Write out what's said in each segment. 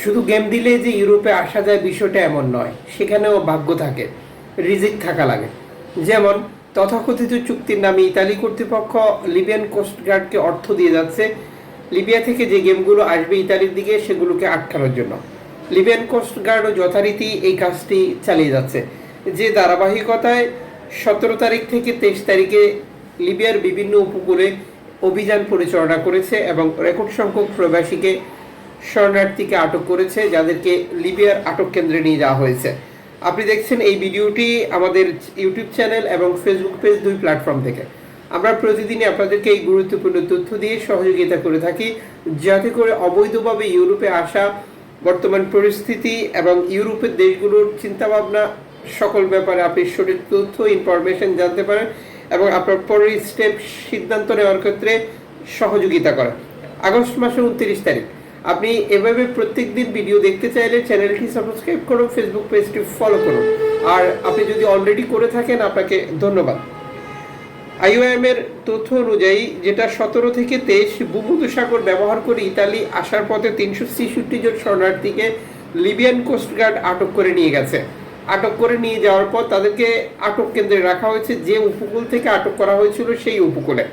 শুধু গেম দিলে যে ইউরোপে আসা যায় বিষয়টা এমন নয়, সেখানেও ভাগ্য থাকে, রিজিক থাকা লাগে। যেমন, তথাকথিত চুক্তির নামে ইতালি কর্তৃপক্ষ লিবিয়ান কোস্টগার্ডকে অর্থ দিয়ে যাচ্ছে, লিবিয়া থেকে যে গেমগুলো আসবে ইতালির দিকে সেগুলোকে আটকানোর জন্য। লিবিয়ান কোস্টগার্ডও যথারীতি এই কাজটি চালিয়ে যাচ্ছে, যে ধারাবাহিকতায় সতেরো তারিখ থেকে তেইশ তারিখে লিবিয়ার বিভিন্ন উপকূলে অভিযান পরিচালনা করেছে এবং রেকর্ড সংখ্যক প্রবাসীকে শরণার্থীকে আটক করেছে, যাদেরকে লিবিয়ার আটক কেন্দ্রে নিয়ে যাওয়া হয়েছে। আপনি দেখছেন এই ভিডিওটি আমাদের ইউটিউব চ্যানেল এবং ফেসবুক পেজ দুই প্ল্যাটফর্ম থেকে। আমরা প্রতিদিনই আপনাদেরকে এই গুরুত্বপূর্ণ তথ্য দিয়ে সহযোগিতা করে থাকি, যাতে করে অবৈধভাবে ইউরোপে আসা, বর্তমান পরিস্থিতি এবং ইউরোপের দেশগুলোর চিন্তাভাবনা, সকল ব্যাপারে আপনি সঠিক তথ্য ইনফরমেশন জানতে পারেন এবং আপনার পরের স্টেপ সিদ্ধান্ত নেওয়ার ক্ষেত্রে সহযোগিতা করেন। আগস্ট মাসের উনত্রিশ তারিখ। আপনি এভাবে প্রত্যেকদিন ভিডিও দেখতে চাইলে চ্যানেলটি সাবস্ক্রাইব করুন ফেসবুক পেজটি ফলো করুন। আর আপনি যদি অলরেডি করে থাকেন, আপনাকে ধন্যবাদ। আইওএম এর তথ্য অনুযায়ী, যেটা সতেরো থেকে তেইশ ভূমধ্যসাগর ব্যবহার করে ইতালি আসার পথে তিনশো ছেষট্টি জন শরণার্থীকে লিবিয়ান কোস্টগার্ড আটক করে নিয়ে গেছে। আটক করে নিয়ে যাওয়ার পর তাদেরকে আটক কেন্দ্রে রাখা হয়েছে। যে উপকূল থেকে আটক করা হয়েছিল সেই উপকূলে।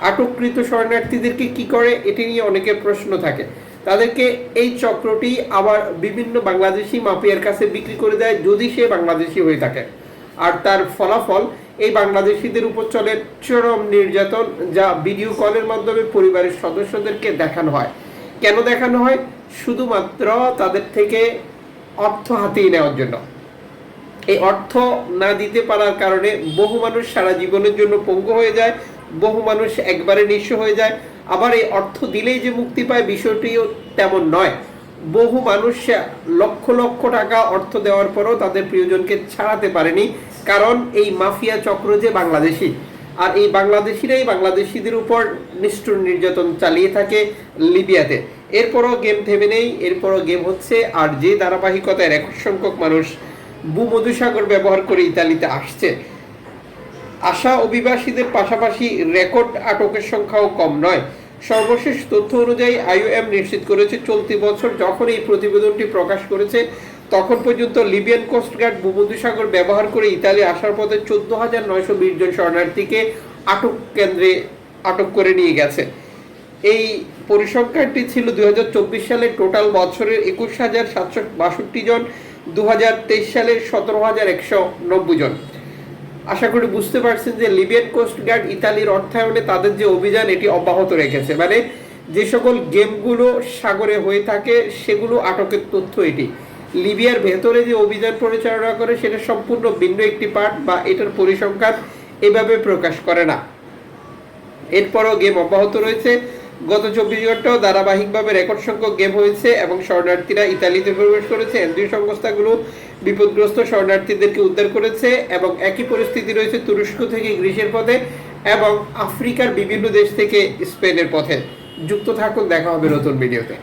আটককৃত শরণার্থীদেরকে কি করে, এটি নিয়ে অনেকের প্রশ্ন থাকে। তাদেরকে এই চক্রটি আবার বিভিন্ন বাংলাদেশি মাফিয়ার কাছে বিক্রি করে দেয় যদি সে বাংলাদেশি হয়ে থাকে। আর তার ফলাফল, এই বাংলাদেশিদের উপর চলে চরম নির্যাতন যা ভিডিও কলের মাধ্যমে পরিবারের সদস্যদেরকে দেখানো হয়। কেন দেখানো হয়? শুধুমাত্র তাদের থেকে অর্থ হাতিয়ে নেওয়ার জন্য। এই অর্থ না দিতে পারার কারণে বহু মানুষ সারা জীবনের জন্য পঙ্গু হয়ে যায়, বহু মানুষ একবারে নিঃস্ব হয়ে যায় আবার এই অর্থ দিলেই যে মুক্তি পায় বিষয়টিও তেমন নয়। বহু মানুষ লক্ষ লক্ষ টাকা অর্থ দেওয়ার পরও তাদের প্রিয়জনকে ছাড়াতে পারেনি, কারণ এই মাফিয়া চক্র যে বাংলাদেশি, আর এই বাংলাদেশিরাই বাংলাদেশিদের উপর নিষ্ঠুর নির্যাতন চালিয়ে থাকে লিবিয়াতে। এরপরও গেম থেমে নেই, এরপরও গেম হচ্ছে আর যে ধারাবাহিকতায় রেকর্ড সংখ্যক মানুষ ভূমধুসাগর ব্যবহার করে ইতালিতে আসছে। আশা অভিবাসীদের পাশাপাশি রেকর্ড আটকের সংখ্যাও কম নয়। সর্বশেষ তথ্য অনুযায়ী আইওএম নিশ্চিত করেছে, চলতি বছর যখন এই প্রতিবেদনটি প্রকাশ করেছে, তখন পর্যন্ত লিবিয়ান কোস্টগার্ড ভূমধ্যসাগর ব্যবহার করে ইতালি আসার পথে চোদ্দ হাজার নয়শো বিশ জন শরণার্থীকে আটক কেন্দ্রে আটক করে নিয়ে গেছে। এই পরিসংখ্যানটি ছিল চব্বিশ সালের টোটাল বছরের একুশ হাজার সাতশো বাষট্টি জন দু হাজার তেইশ সালের সতেরো হাজার একশো নব্বই জন। আশা করি বুঝতে পারছেন যে লিবিয়ান কোস্ট গার্ড ইতালির অর্থায়নে তাদের যে অভিযান, এটি অব্যাহত রেখেছে। মানে যে সকল গেমগুলো সাগরে হয়ে থাকে, সেগুলো আটকের তথ্য এটি। লিবিয়ার ভেতরে যে অভিযান পরিচালনা করে, সেটা সম্পূর্ণ ভিন্ন একটি পার্ট বা এটার পরিসংখ্যান এভাবে প্রকাশ করে না। এরপরও গেম অব্যাহত রয়েছে। গত চব্বিশ ঘন্টাও ধারাবাহিকভাবে রেকর্ড সংখ্যক গেম হয়েছে এবং শরণার্থীরা ইতালিতে প্রবেশ করেছে। এনজিও সংস্থাগুলো বিপদগ্রস্ত শরণার্থীদেরকে উদ্ধার করেছে এবং একই পরিস্থিতি রয়েছে তুরস্ক থেকে গ্রিসের পথে এবং আফ্রিকার বিভিন্ন দেশ থেকে স্পেনের পথে। যুক্ত থাকুন, দেখা হবে নতুন ভিডিওতে।